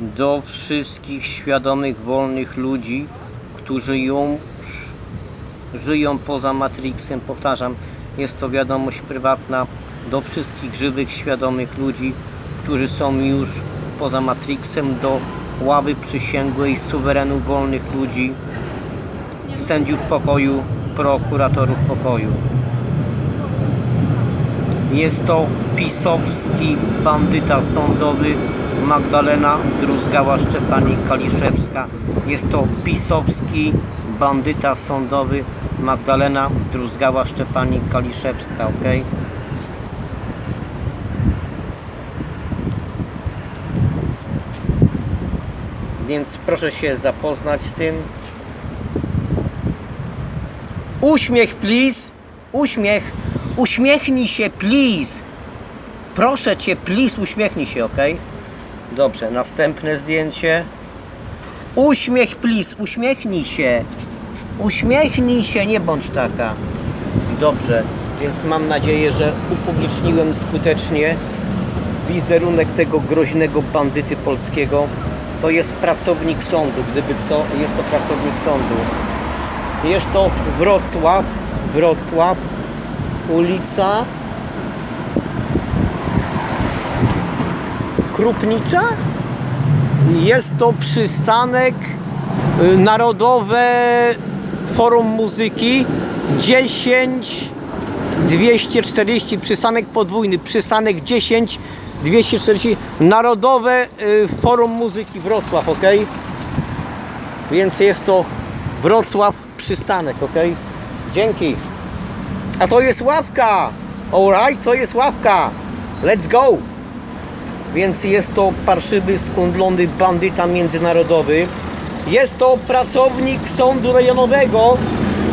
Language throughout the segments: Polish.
do wszystkich świadomych, wolnych ludzi, którzy już żyją poza Matrixem. Powtarzam, jest to wiadomość prywatna do wszystkich żywych, świadomych ludzi, którzy są już poza Matrixem, do ławy przysięgłej suwerenów wolnych ludzi, sędziów pokoju, prokuratorów pokoju. Jest to pisowski bandyta sądowy Magdalena Druzgała-Szczepanik-Kaliszewska. Jest to pisowski bandyta sądowy Magdalena Druzgała-Szczepanik-Kaliszewska, ok? Więc proszę się zapoznać z tym. Uśmiech, please! Uśmiech! Uśmiechnij się, please! Proszę cię, please, uśmiechnij się, ok? Dobrze, następne zdjęcie. Uśmiech, please, uśmiechnij się. Uśmiechnij się, nie bądź taka. Dobrze, więc mam nadzieję, że upubliczniłem skutecznie wizerunek tego groźnego bandyty polskiego. To jest pracownik sądu, gdyby co, jest to pracownik sądu. Jest to Wrocław, Wrocław, ulica Krupnicza. Jest to przystanek y, Narodowe Forum Muzyki 10 240 przystanek podwójny, przystanek 10 240 Narodowe y, Forum Muzyki Wrocław, ok? Więc jest to Wrocław przystanek, ok? Dzięki. A to jest ławka. Alright, to jest ławka. Let's go. Więc jest to parszywy, skundlony bandyta międzynarodowy. Jest to pracownik sądu rejonowego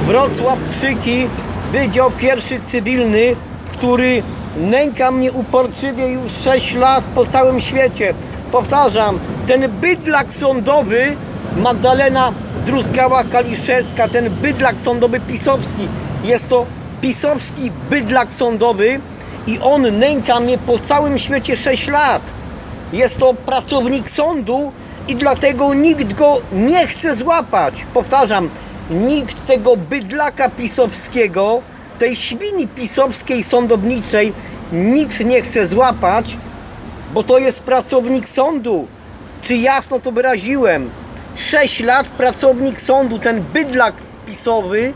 Wrocław Krzyki, Wydział Pierwszy Cywilny, który nęka mnie uporczywie już 6 lat po całym świecie. Powtarzam, ten bydlak sądowy, Magdalena Druzgała-Kaliszewska, ten bydlak sądowy pisowski, jest to pisowski bydlak sądowy i on nęka mnie po całym świecie 6 lat. Jest to pracownik sądu i dlatego nikt go nie chce złapać. Powtarzam, nikt tego bydlaka pisowskiego, tej świni pisowskiej sądowniczej, nikt nie chce złapać, bo to jest pracownik sądu. Czy jasno to wyraziłem? 6 lat pracownik sądu, ten bydlak pisowy,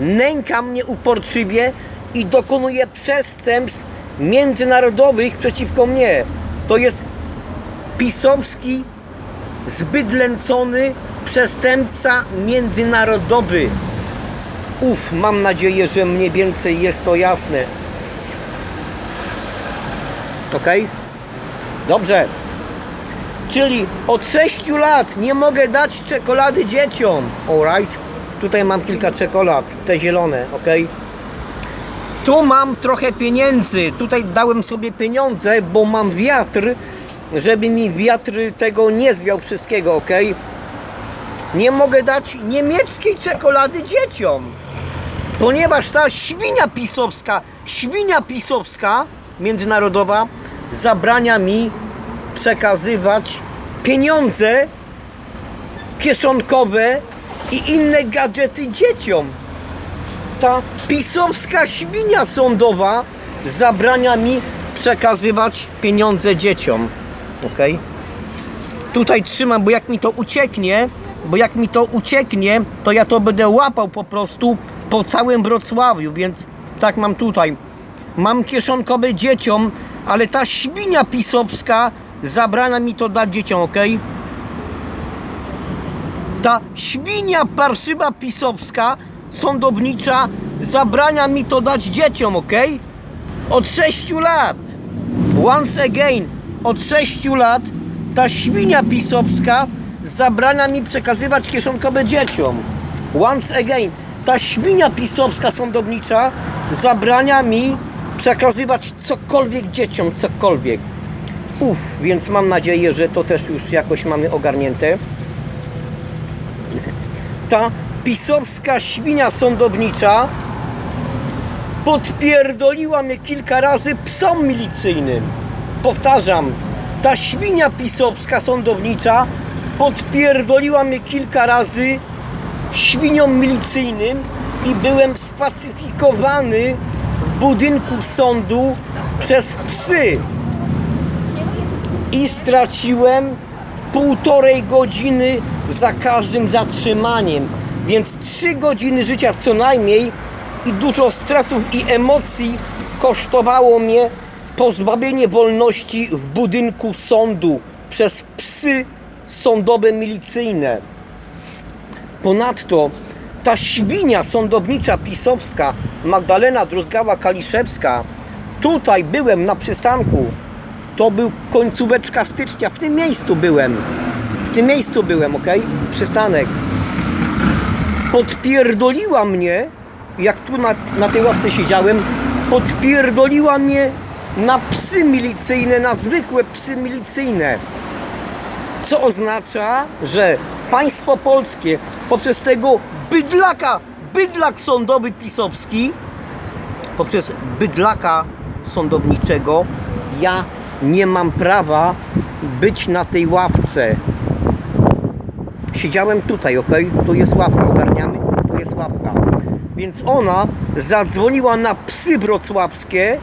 nęka mnie uporczywie i dokonuje przestępstw międzynarodowych przeciwko mnie. To jest pisowski, zbydlęcony przestępca międzynarodowy. Uf, mam nadzieję, że mniej więcej jest to jasne. Ok? Dobrze. Czyli od 6 lat nie mogę dać czekolady dzieciom. Alright? Tutaj mam kilka czekolad, te zielone, ok? Tu mam trochę pieniędzy. Tutaj dałem sobie pieniądze, bo mam wiatr, żeby mi wiatr tego nie zwiał wszystkiego, ok? Nie mogę dać niemieckiej czekolady dzieciom, ponieważ ta świnia pisowska, świnia pisowska międzynarodowa zabrania mi przekazywać pieniądze kieszonkowe i inne gadżety dzieciom ta pisowska świnia sądowa zabrania mi przekazywać pieniądze dzieciom. Ok? Tutaj trzymam, bo jak mi to ucieknie, bo jak mi to ucieknie, to ja to będę łapał po prostu po całym Wrocławiu, więc tak mam tutaj. Mam kieszonkowe dzieciom, ale ta świnia pisowska zabrania mi to dać dzieciom, ok? Ta świnia parszywa pisowska sądownicza zabrania mi to dać dzieciom, ok? Od 6 lat. Once again, od 6 lat ta świnia pisowska zabrania mi przekazywać kieszonkowe dzieciom. Once again, ta świnia pisowska sądownicza zabrania mi przekazywać cokolwiek dzieciom, cokolwiek. Uf, więc mam nadzieję, że to też już jakoś mamy ogarnięte ta pisowska świnia sądownicza podpierdoliła mnie kilka razy psom milicyjnym. Powtarzam, ta świnia pisowska sądownicza podpierdoliła mnie kilka razy świnią milicyjnym i byłem spacyfikowany w budynku sądu przez psy i straciłem półtorej godziny za każdym zatrzymaniem. Więc trzy godziny życia co najmniej i dużo stresów i emocji kosztowało mnie pozbawienie wolności w budynku sądu przez psy sądowe milicyjne. Ponadto ta świnia sądownicza pisowska Magdalena Druzgała-Kaliszewska tutaj byłem na przystanku to był końcóweczka stycznia. W tym miejscu byłem. W tym miejscu byłem, ok? Przystanek. Podpierdoliła mnie, jak tu na, na tej ławce siedziałem, podpierdoliła mnie na psy milicyjne, na zwykłe psy milicyjne. Co oznacza, że państwo polskie poprzez tego bydlaka, bydlak sądowy pisowski, poprzez bydlaka sądowniczego, ja nie mam prawa być na tej ławce. Siedziałem tutaj, ok? Tu jest ławka, ogarniamy? Tu jest ławka. Więc ona zadzwoniła na psy wrocławskie,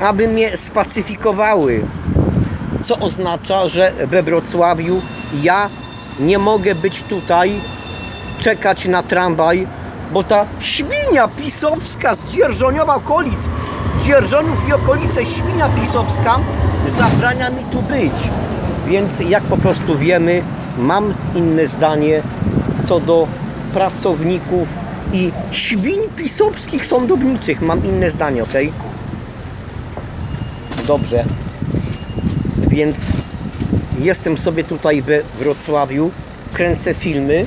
aby mnie spacyfikowały. Co oznacza, że we Wrocławiu ja nie mogę być tutaj, czekać na tramwaj, bo ta świnia pisowska z Dzierżoniowa okolic, Dzierżoniów i okolice, świnia pisowska zabrania mi tu być. Więc jak po prostu wiemy, mam inne zdanie co do pracowników i świń pisowskich sądowniczych. Mam inne zdanie, ok? Dobrze. Więc jestem sobie tutaj we Wrocławiu, kręcę filmy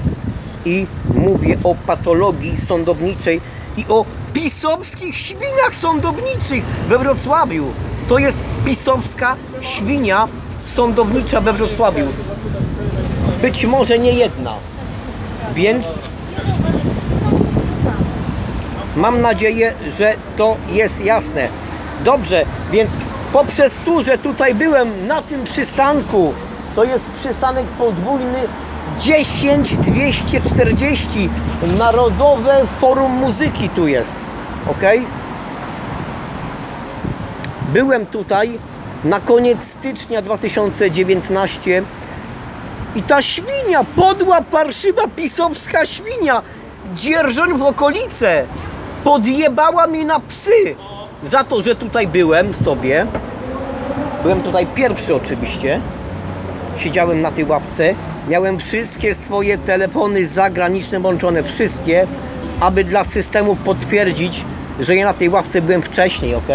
i mówię o patologii sądowniczej i o pisowskich świniach sądowniczych we Wrocławiu. To jest pisowska świnia sądownicza we Wrocławiu. Być może nie jedna. Więc mam nadzieję, że to jest jasne. Dobrze, więc poprzez tu, że tutaj byłem na tym przystanku, to jest przystanek podwójny 10240 Narodowe Forum Muzyki tu jest. Ok? Byłem tutaj na koniec stycznia 2019 i ta świnia, podła, parszywa, pisowska świnia, dzierżon w okolice, podjebała mi na psy za to, że tutaj byłem sobie. Byłem tutaj pierwszy oczywiście. Siedziałem na tej ławce. Miałem wszystkie swoje telefony zagraniczne włączone, wszystkie, aby dla systemu potwierdzić, że ja na tej ławce byłem wcześniej, ok?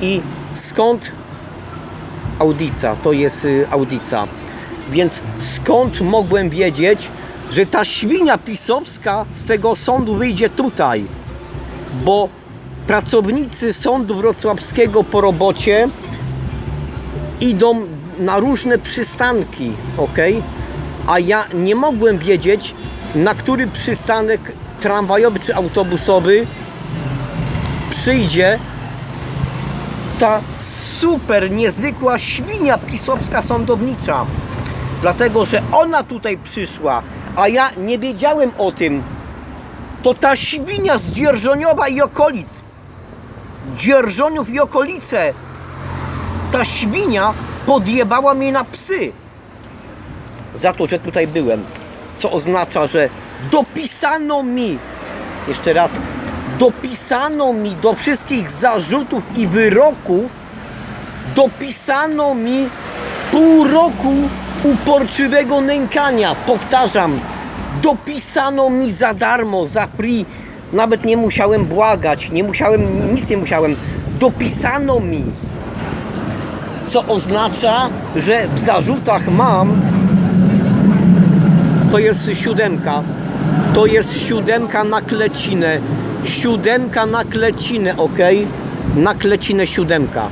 I skąd audica? To jest y, audica. Więc skąd mogłem wiedzieć, że ta świnia pisowska z tego sądu wyjdzie tutaj? Bo pracownicy sądu wrocławskiego po robocie idą na różne przystanki, ok? A ja nie mogłem wiedzieć, na który przystanek tramwajowy czy autobusowy przyjdzie ta super niezwykła świnia pisowska sądownicza. Dlatego, że ona tutaj przyszła, a ja nie wiedziałem o tym. To ta świnia z Dzierżoniowa i okolic. Dzierżoniów i okolice. Ta świnia podjebała mnie na psy. Za to, że tutaj byłem. Co oznacza, że dopisano mi, jeszcze raz, dopisano mi do wszystkich zarzutów i wyroków, dopisano mi pół roku uporczywego nękania. Powtarzam, dopisano mi za darmo, za free. Nawet nie musiałem błagać, nie musiałem, nic nie musiałem. Dopisano mi. Co oznacza, że w zarzutach mam, to jest siódemka. To jest siódemka na klecinę. Siódemka na klecinę, ok? Na klecinę siódemka.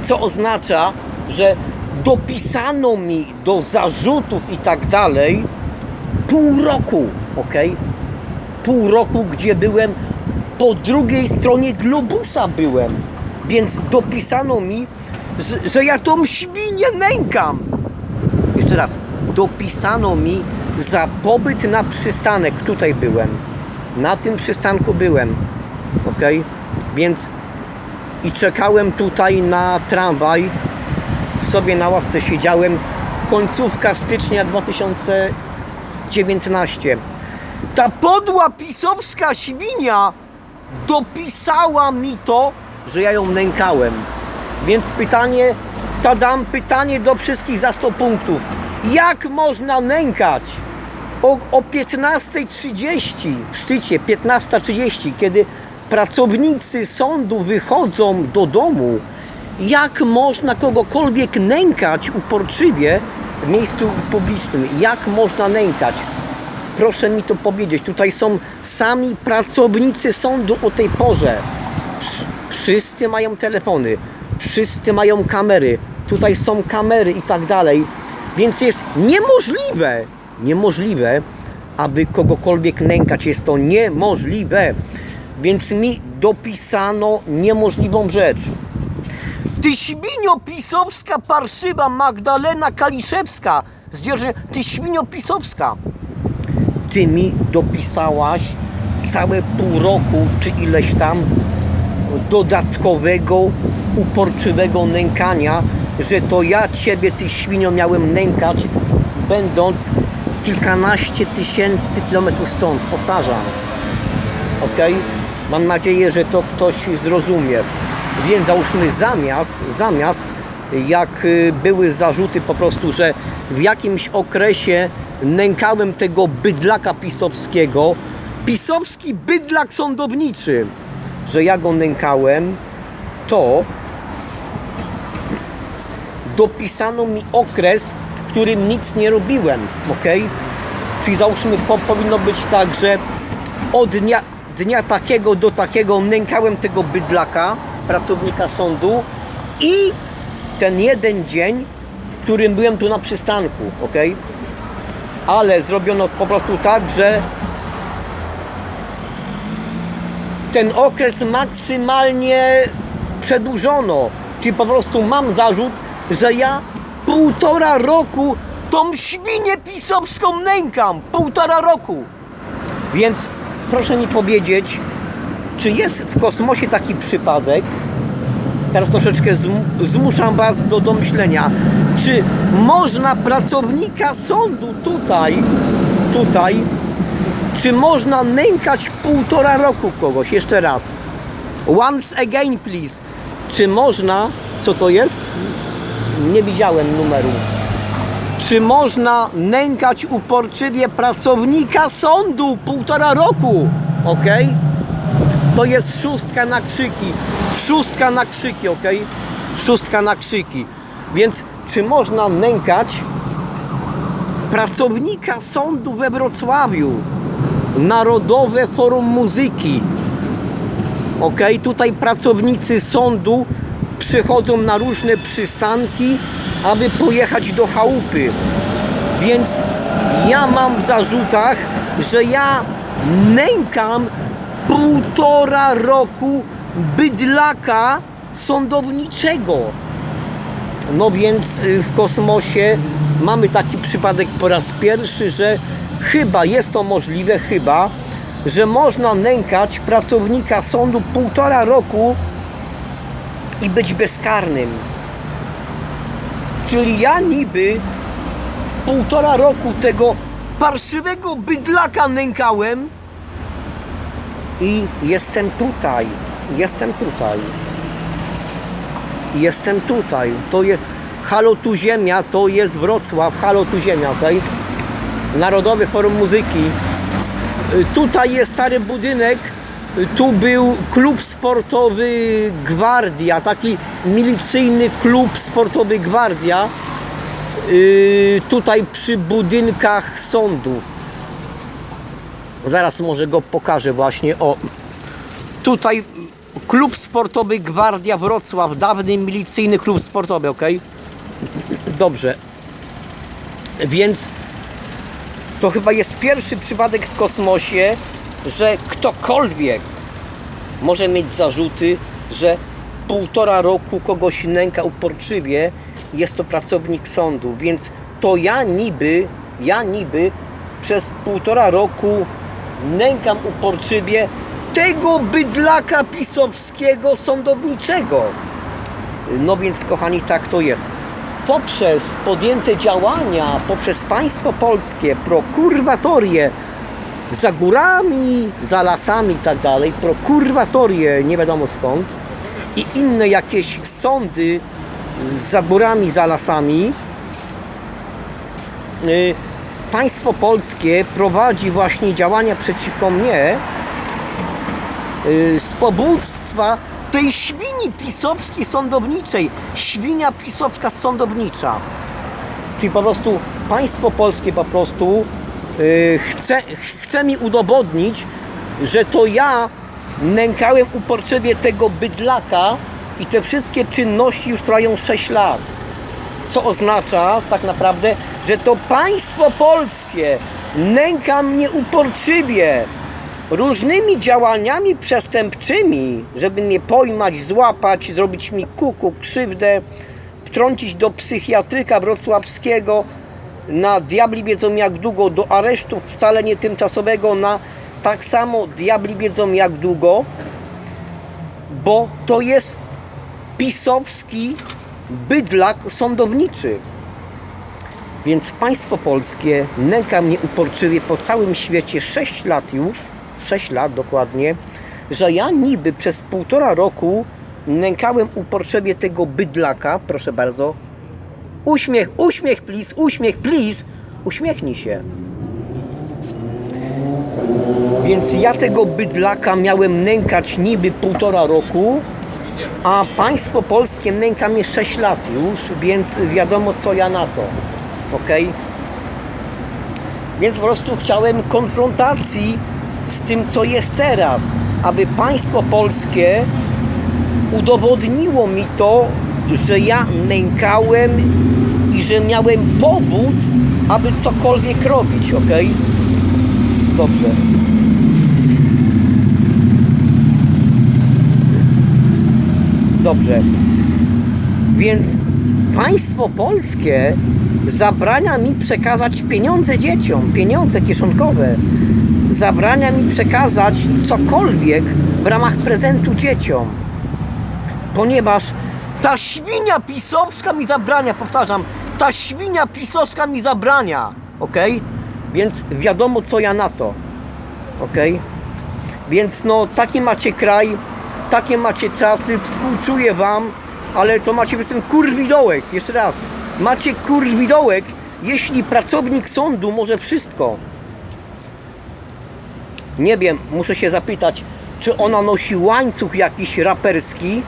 Co oznacza, że dopisano mi do zarzutów i tak dalej pół roku, ok? Pół roku, gdzie byłem po drugiej stronie globusa byłem. Więc dopisano mi że, że ja tą świnię nękam. Jeszcze raz, dopisano mi za pobyt na przystanek. Tutaj byłem. Na tym przystanku byłem. Ok? Więc i czekałem tutaj na tramwaj. Sobie na ławce siedziałem. Końcówka stycznia 2019. Ta podła pisowska świnia dopisała mi to, że ja ją nękałem. Więc pytanie, tadam, pytanie do wszystkich za 100 punktów. Jak można nękać o, o 15.30 w szczycie, 15.30, kiedy pracownicy sądu wychodzą do domu, jak można kogokolwiek nękać uporczywie w miejscu publicznym? Jak można nękać? Proszę mi to powiedzieć. Tutaj są sami pracownicy sądu o tej porze. Wsz- Wszyscy mają telefony, wszyscy mają kamery. Tutaj są kamery i tak dalej. Więc jest niemożliwe, niemożliwe, aby kogokolwiek nękać. Jest to niemożliwe. Więc mi dopisano niemożliwą rzecz. Ty świnio pisowska, parszywa Magdalena Kaliszewska. Zdzierży, ty świnio pisowska ty mi dopisałaś całe pół roku, czy ileś tam dodatkowego, uporczywego nękania, że to ja ciebie, ty świnio, miałem nękać, będąc kilkanaście tysięcy kilometrów stąd. Powtarzam. Ok? Mam nadzieję, że to ktoś zrozumie. Więc załóżmy zamiast, zamiast jak y, były zarzuty po prostu, że w jakimś okresie nękałem tego bydlaka pisowskiego, pisowski bydlak sądowniczy, że ja go nękałem, to dopisano mi okres, w którym nic nie robiłem, ok? Czyli załóżmy, po, powinno być tak, że od dnia, dnia takiego do takiego nękałem tego bydlaka, pracownika sądu i ten jeden dzień, w którym byłem tu na przystanku, ok? Ale zrobiono po prostu tak, że ten okres maksymalnie przedłużono. Czyli po prostu mam zarzut, że ja półtora roku tą świnię pisowską nękam. Półtora roku. Więc proszę mi powiedzieć, czy jest w kosmosie taki przypadek, teraz troszeczkę zm- zmuszam Was do domyślenia, czy można pracownika sądu tutaj, tutaj, czy można nękać półtora roku kogoś? Jeszcze raz. Once again, please. Czy można, co to jest? Nie widziałem numeru. Czy można nękać uporczywie pracownika sądu półtora roku? Ok? To jest szóstka na krzyki. Szóstka na krzyki, ok? Szóstka na krzyki. Więc czy można nękać pracownika sądu we Wrocławiu? Narodowe Forum Muzyki. Ok, tutaj pracownicy sądu przychodzą na różne przystanki, aby pojechać do chałupy. Więc ja mam w zarzutach, że ja nękam półtora roku bydlaka sądowniczego. No więc y, w kosmosie mamy taki przypadek po raz pierwszy, że chyba jest to możliwe, chyba, że można nękać pracownika sądu półtora roku i być bezkarnym. Czyli ja niby półtora roku tego parszywego bydlaka nękałem i jestem tutaj. Jestem tutaj. Jestem tutaj. To jest Halo tu Ziemia, to jest Wrocław. Halo tu Ziemia, ok? Narodowe Forum Muzyki. Y, Tutaj jest stary budynek. Y, Tu był klub sportowy Gwardia, taki milicyjny klub sportowy Gwardia. Y, Tutaj przy budynkach sądów. Zaraz może go pokażę właśnie. O, tutaj klub sportowy Gwardia Wrocław, dawny milicyjny klub sportowy, ok? Dobrze. Więc to chyba jest pierwszy przypadek w kosmosie, że ktokolwiek może mieć zarzuty, że półtora roku kogoś nęka uporczywie, jest to pracownik sądu, więc to ja niby, ja niby przez półtora roku nękam uporczywie tego bydlaka pisowskiego sądowniczego. No więc, kochani, tak to jest. Poprzez podjęte działania, poprzez państwo polskie, prokurwatorie, za górami, za lasami i tak dalej, prokurwatorie, nie wiadomo skąd, i inne jakieś sądy za górami, za lasami, y, państwo polskie prowadzi właśnie działania przeciwko mnie y, z pobóctwa tej świni pisowskiej sądowniczej. Świnia pisowska sądownicza. Czyli po prostu państwo polskie po prostu y, chce, chce mi udowodnić, że to ja nękałem uporczywie tego bydlaka i te wszystkie czynności już trwają 6 lat. Co oznacza tak naprawdę, że to państwo polskie nęka mnie uporczywie różnymi działaniami przestępczymi, żeby mnie pojmać, złapać, zrobić mi kuku, krzywdę, wtrącić do psychiatryka wrocławskiego. Na diabli wiedzą jak długo, do aresztu wcale nie tymczasowego na tak samo diabli wiedzą jak długo, bo to jest pisowski bydlak sądowniczy. Więc państwo polskie nęka mnie uporczywie po całym świecie 6 lat już, 6 lat dokładnie, że ja niby przez półtora roku nękałem uporczywie tego bydlaka, proszę bardzo. Uśmiech, uśmiech, please, uśmiech, please, uśmiechnij się. Więc ja tego bydlaka miałem nękać niby półtora roku, a państwo polskie nęka mnie 6 lat już, więc wiadomo co ja na to. Ok? Więc po prostu chciałem konfrontacji z tym, co jest teraz, aby państwo polskie udowodniło mi to, że ja nękałem i że miałem powód, aby cokolwiek robić, ok? Dobrze. Dobrze. Więc państwo polskie zabrania mi przekazać pieniądze dzieciom, pieniądze kieszonkowe. Zabrania mi przekazać cokolwiek w ramach prezentu dzieciom. Ponieważ ta świnia pisowska mi zabrania, powtarzam, ta świnia pisowska mi zabrania, ok? Więc wiadomo co ja na to, ok? Więc no taki macie kraj, takie macie czasy, współczuję wam, ale to macie powiedzmy kurwidołek, jeszcze raz, macie kurwidołek, jeśli pracownik sądu może wszystko. Nie wiem, muszę się zapytać, czy ona nosi łańcuch jakiś raperski,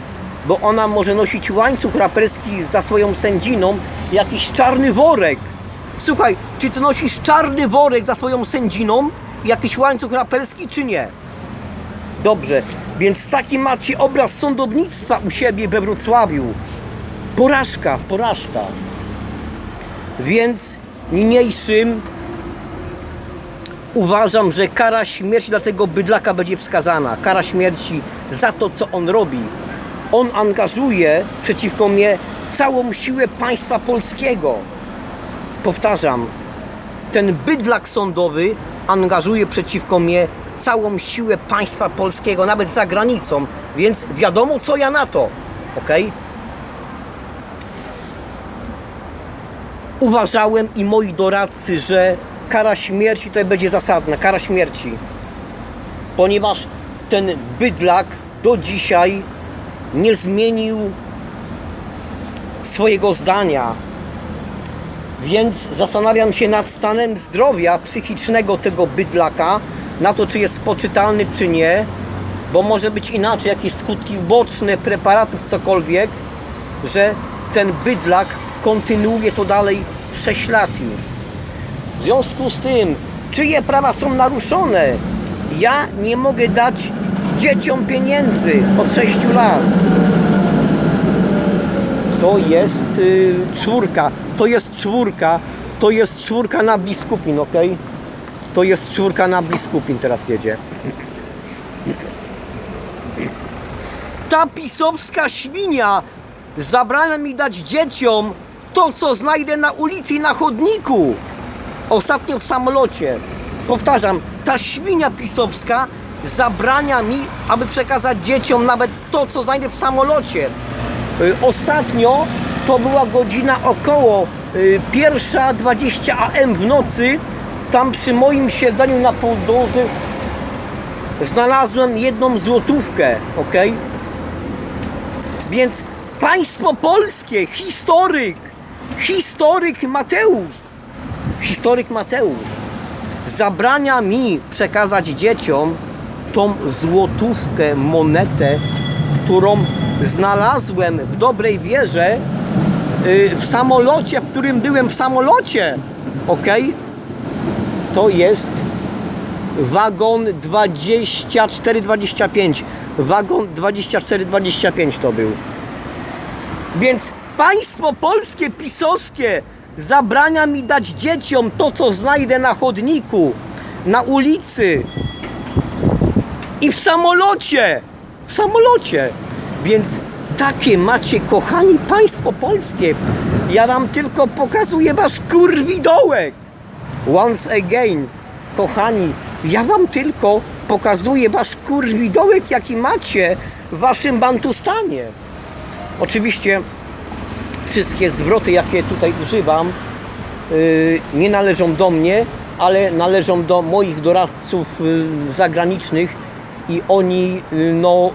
bo ona może nosić łańcuch raperski za swoją sędziną, jakiś czarny worek. Słuchaj, czy ty nosisz czarny worek za swoją sędziną, jakiś łańcuch raperski, czy nie? Dobrze, więc taki macie obraz sądownictwa u siebie we Wrocławiu. Porażka, porażka. Więc niniejszym uważam, że kara śmierci dla tego bydlaka będzie wskazana. Kara śmierci za to, co on robi. On angażuje przeciwko mnie całą siłę państwa polskiego. Powtarzam, ten bydlak sądowy angażuje przeciwko mnie całą siłę państwa polskiego, nawet za granicą, więc wiadomo co ja na to, ok? Uważałem i moi doradcy, że kara śmierci to będzie zasadna, kara śmierci, ponieważ ten bydlak do dzisiaj nie zmienił swojego zdania, więc zastanawiam się nad stanem zdrowia psychicznego tego bydlaka, na to, czy jest poczytalny, czy nie, bo może być inaczej, jakieś skutki uboczne preparatów, cokolwiek, że ten bydlak kontynuuje to dalej 6 lat już. W związku z tym, czyje prawa są naruszone? Ja nie mogę dać dzieciom pieniędzy od 6 lat. To jest y, czwórka, to jest czwórka, to jest czwórka na biskupin, ok? To jest czwórka na biskupin teraz jedzie. ta pisowska świnia zabrania mi dać dzieciom to, co znajdę na ulicy i na chodniku. Ostatnio w samolocie. Powtarzam, ta świnia pisowska zabrania mi, aby przekazać dzieciom nawet to, co znajdę w samolocie. Y, Ostatnio to była godzina około y, 1.20 am w nocy. Tam przy moim siedzeniu na podłodze znalazłem jedną złotówkę, ok? Więc państwo polskie, historyk, historyk Mateusz, historyk Mateusz zabrania mi przekazać dzieciom tą złotówkę, monetę, którą znalazłem w dobrej wierze y, w samolocie, w którym byłem w samolocie, ok? To jest wagon 24-25. Wagon 24-25 to był. Więc państwo polskie, pisowskie zabrania mi dać dzieciom to, co znajdę na chodniku, na ulicy i w samolocie. W samolocie. Więc takie macie, kochani państwo polskie. Ja wam tylko pokazuję wasz kurwidołek. Once again, kochani, ja wam tylko pokazuję wasz kurwidołek, jaki macie w waszym Bantustanie. Oczywiście wszystkie zwroty, jakie tutaj używam, yy, nie należą do mnie, ale należą do moich doradców yy, zagranicznych i oni yy, no,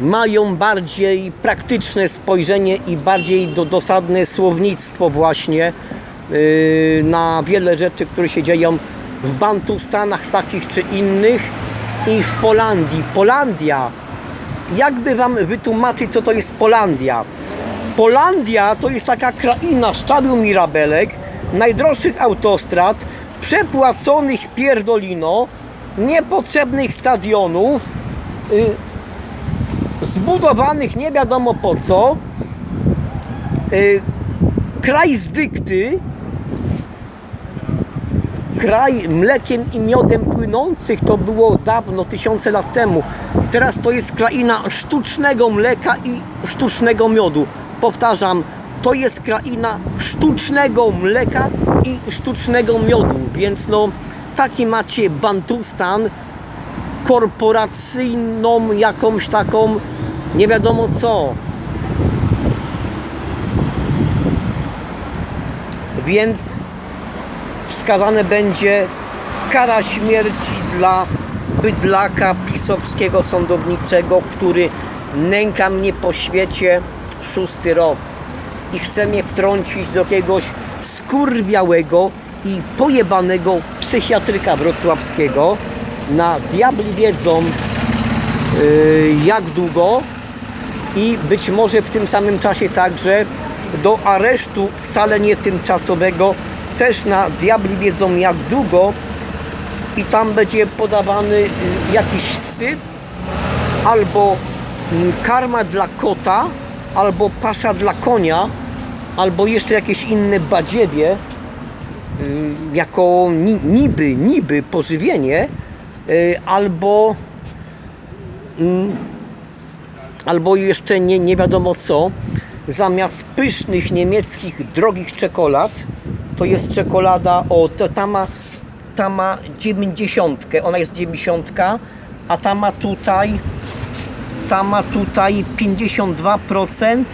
mają bardziej praktyczne spojrzenie i bardziej do, dosadne słownictwo właśnie na wiele rzeczy, które się dzieją w Bantustanach takich czy innych i w Polandii. Polandia, jakby wam wytłumaczyć, co to jest Polandia? Polandia to jest taka kraina szczabiu mirabelek, najdroższych autostrad, przepłaconych pierdolino, niepotrzebnych stadionów, y, zbudowanych nie wiadomo po co, y, kraj z dykty, kraj mlekiem i miodem płynących to było dawno, tysiące lat temu. Teraz to jest kraina sztucznego mleka i sztucznego miodu. Powtarzam, to jest kraina sztucznego mleka i sztucznego miodu, więc no taki macie Bantustan, korporacyjną jakąś taką nie wiadomo co. Więc wskazane będzie kara śmierci dla bydlaka pisowskiego sądowniczego, który nęka mnie po świecie szósty rok i chce mnie wtrącić do jakiegoś skurwiałego i pojebanego psychiatryka wrocławskiego. Na diabli wiedzą yy, jak długo i być może w tym samym czasie także do aresztu wcale nie tymczasowego też na diabli wiedzą jak długo i tam będzie podawany y, jakiś syf albo mm, karma dla kota albo pasza dla konia albo jeszcze jakieś inne badziewie y, jako ni, niby, niby pożywienie y, albo mm, albo jeszcze nie, nie wiadomo co zamiast pysznych niemieckich drogich czekolad to jest czekolada o to, ta ma ta ma 90 ona jest 90 a ta ma tutaj ta ma tutaj 52%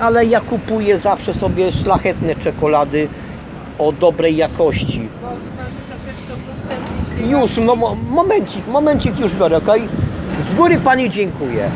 ale ja kupuję zawsze sobie szlachetne czekolady o dobrej jakości już, mo, momencik, momencik już biorę, ok? Z góry Pani dziękuję.